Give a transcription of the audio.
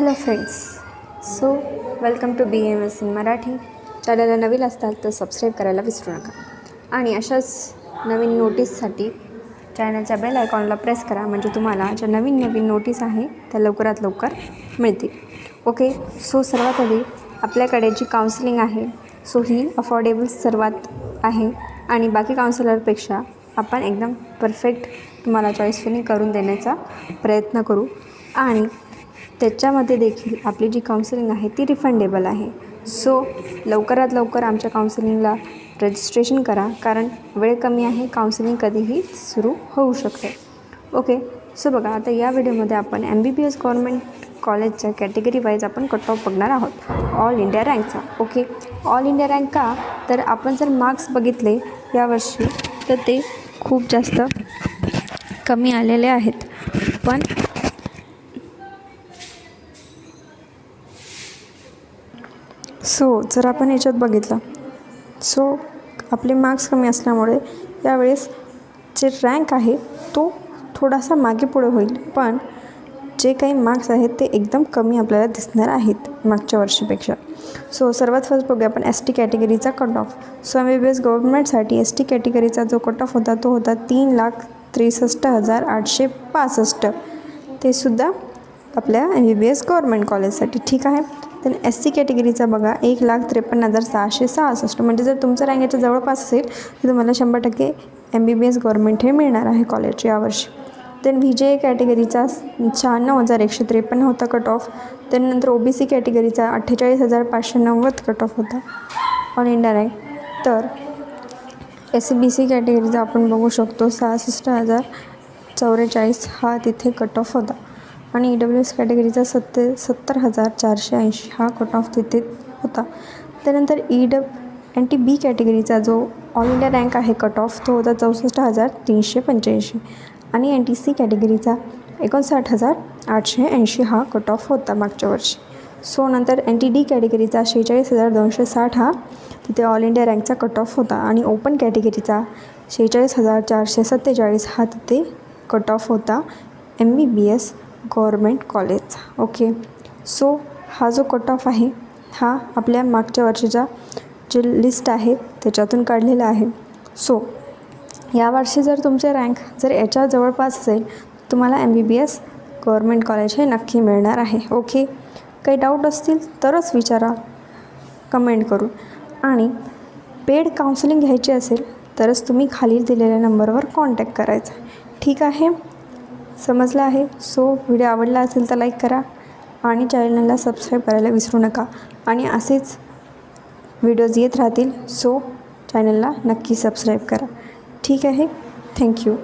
Hello friends so welcome to B M S in Marathi चॅनलला नवीन असताल तर सबस्क्राईब करायला विसरू नका. आणि अशाच नवीन नोटीससाठी चॅनलच्या बेल आयकॉनला प्रेस करा. म्हणजे तुम्हाला ज्या नवीन नवीन नोटीस आहे त्या लवकरात लवकर मिळतील. ओके सो सर्वात आधी आपल्याकडे जी काउन्सिलिंग आहे सो ही अफोर्डेबल सर्वात आहे. आणि बाकी काउन्सिलरपेक्षा आपण एकदम परफेक्ट तुम्हाला चॉईस फिलिंग करून देण्याचा प्रयत्न करू. आणि त्याच्यामध्ये देखील आपली जी काउन्सिलिंग आहे ती रिफंडेबल आहे. सो लवकरात लवकर आमच्या काउन्सिलिंगला रजिस्ट्रेशन करा कारण वेळ कमी आहे काउन्सिलिंग कधीही सुरू होऊ शकते. ओके सो बघा आता या व्हिडिओमध्ये आपण M B B S government कॉलेजच्या कॅटेगरी वाईज आपण कट ऑफ बघणार आहोत. ऑल इंडिया रँकचा ओके ऑल इंडिया रँक का? तर आपण जर मार्क्स बघितले यावर्षी तर ते खूप जास्त कमी आलेले आहेत. पण सो जर आपण याच्यात बघितलं सो आपले मार्क्स कमी असल्यामुळे यावेळेस जे रँक आहे तो थोडासा मागे पुढे होईल. पण जे काही मार्क्स आहेत ते एकदम कमी आपल्याला दिसणार आहेत मागच्या वर्षीपेक्षा. सो सर्वात फर्स्ट बघूया आपण S T कॅटेगरीचा cut off so M B B S गव्हर्नमेंटसाठी S T कॅटेगरीचा जो कट ऑफ होता तो होता तीन लाख त्रेसष्ट हजार आठशे पासष्ट. ते सुद्धा आपल्या M B B S government कॉलेजसाठी ठीक आहे? तर एस सी कॅटेगरीचा बघा. एक लाख त्रेपन्न हजार सहाशे सहासष्ट. म्हणजे जर तुमचं रँक याच्या जवळपास असेल तर तुम्हाला शंभर टक्के M B B S government हे मिळणार आहे कॉलेज यावर्षी देन व्ही जे कॅटेगरीचा शहाण्णव हजार एकशे त्रेपन्न होता कट ऑफ त्यानंतर ओ बी सी कॅटेगरीचा अठ्ठेचाळीस हजार पाचशे नव्वद कट ऑफ होता. ऑल इंडिया रँक तर एस सी बी सी कॅटेगरीचा आपण बघू शकतो सहासष्ट हजार चौवेचाळीस हा तिथे कट ऑफ होता. आणि ई डब्ल्यू एस कॅटेगरीचा सत्ते सत्तर हजार चारशे ऐंशी हा कट ऑफ तिथे होता. त्यानंतर ई डब एन टी बी कॅटेगरीचा जो ऑल इंडिया रँक आहे कट ऑफ तो होता चौसष्ट हजार तीनशे पंच्याऐंशी आणि एन टी सी कॅटेगरीचा एकोणसाठ हजार आठशे ऐंशी हा कट ऑफ होता मागच्या वर्षी. सो नंतर एन टी डी कॅटेगरीचा शेहेचाळीस हजार दोनशे साठ हा तिथे ऑल इंडिया रँकचा कट ऑफ होता आणि ओपन कॅटेगरीचा शेहेचाळीस हजार चारशे सत्तेचाळीस हा तिथे कट ऑफ होता. M B B S government college okay. So हा जो कट ऑफ आहे हा आपल्या मागच्या वर्षीच्या जे लिस्ट आहे त्याच्यातून काढलेला आहे. सो या वर्षी जर तुमचे रँक जर याच्या जवळपास असेल तुम्हाला M B B S government college हे नक्की मिळणार आहे ओके. काही डाऊट असतील तरच विचारा. कमेंट करून. आणि पेड काउन्सिलिंग घ्यायची असेल तरच तुम्ही खालील दिलेल्या नंबरवर कॉन्टॅक्ट करायचा. ठीक आहे? समजलं आहे. सो व्हिडिओ आवडला असेल तर लाईक करा आणि चॅनलला सबस्क्राईब करायला विसरू नका. आणि असेच व्हिडिओज येत राहतील. सो चॅनलला नक्की सबस्क्राईब करा. ठीक आहे. थँक्यू.